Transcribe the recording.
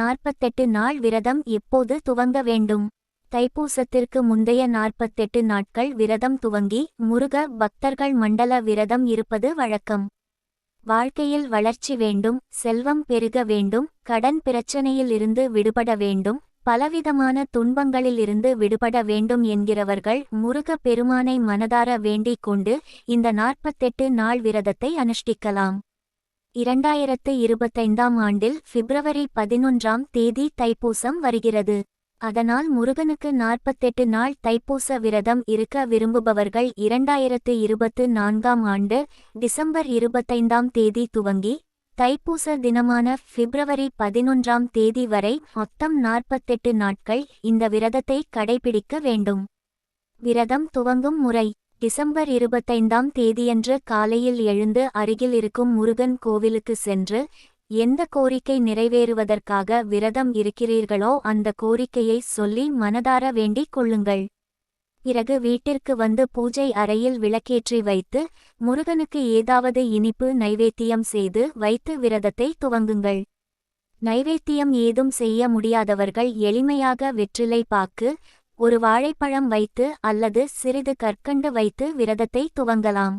நாற்பத்தெட்டு நாள் விரதம் எப்போது துவங்க வேண்டும்? தைப்பூசத்திற்கு முந்தைய நாற்பத்தெட்டு நாட்கள் விரதம் துவங்கி முருக பக்தர்கள் மண்டல விரதம் இருப்பது வழக்கம். வாழ்க்கையில் வளர்ச்சி வேண்டும் செல்வம் பெருக வேண்டும் கடன் பிரச்சனையில் இருந்து விடுபட வேண்டும் பலவிதமான துன்பங்களிலிருந்து விடுபட வேண்டும் என்கிறவர்கள் முருக பெருமானை மனதார வேண்டிக் கொண்டு இந்த நாற்பத்தெட்டு நாள் விரதத்தை அனுஷ்டிக்கலாம். இரண்டாயிரத்து இருபத்தைந்தாம் ஆண்டில் பிப்ரவரி பதினொன்றாம் தேதி தைப்பூசம் வருகிறது. அதனால் முருகனுக்கு நாற்பத்தெட்டு நாள் தைப்பூச விரதம் இருக்க விரும்புபவர்கள் இரண்டாயிரத்து இருபத்து நான்காம் ஆண்டு டிசம்பர் இருபத்தைந்தாம் தேதி துவங்கி தைப்பூச தினமான பிப்ரவரி பதினொன்றாம் தேதி வரை மொத்தம் நாற்பத்தெட்டு நாட்கள் இந்த விரதத்தை கடைபிடிக்க வேண்டும். விரதம் துவங்கும் முறை. டிசம்பர் இருபத்தைந்தாம் தேதியன்று காலையில் எழுந்து அருகில் இருக்கும் முருகன் கோவிலுக்கு சென்று எந்த கோரிக்கை நிறைவேறுவதற்காக விரதம் இருக்கிறீர்களோ அந்த கோரிக்கையை சொல்லி மனதார வேண்டிக் கொள்ளுங்கள் பிறகு வீட்டிற்கு வந்து பூஜை அறையில் விளக்கேற்றி வைத்து முருகனுக்கு ஏதாவது இனிப்பு நைவேத்தியம் செய்து வைத்து விரதத்தை துவங்குங்கள். நைவேத்தியம் ஏதும் செய்ய முடியாதவர்கள் எளிமையாக வெற்றிலை பாக்கு ஒரு வாழைப்பழம் வைத்து அல்லது சிறிது கற்கண்டு வைத்து விரதத்தை துவங்கலாம்.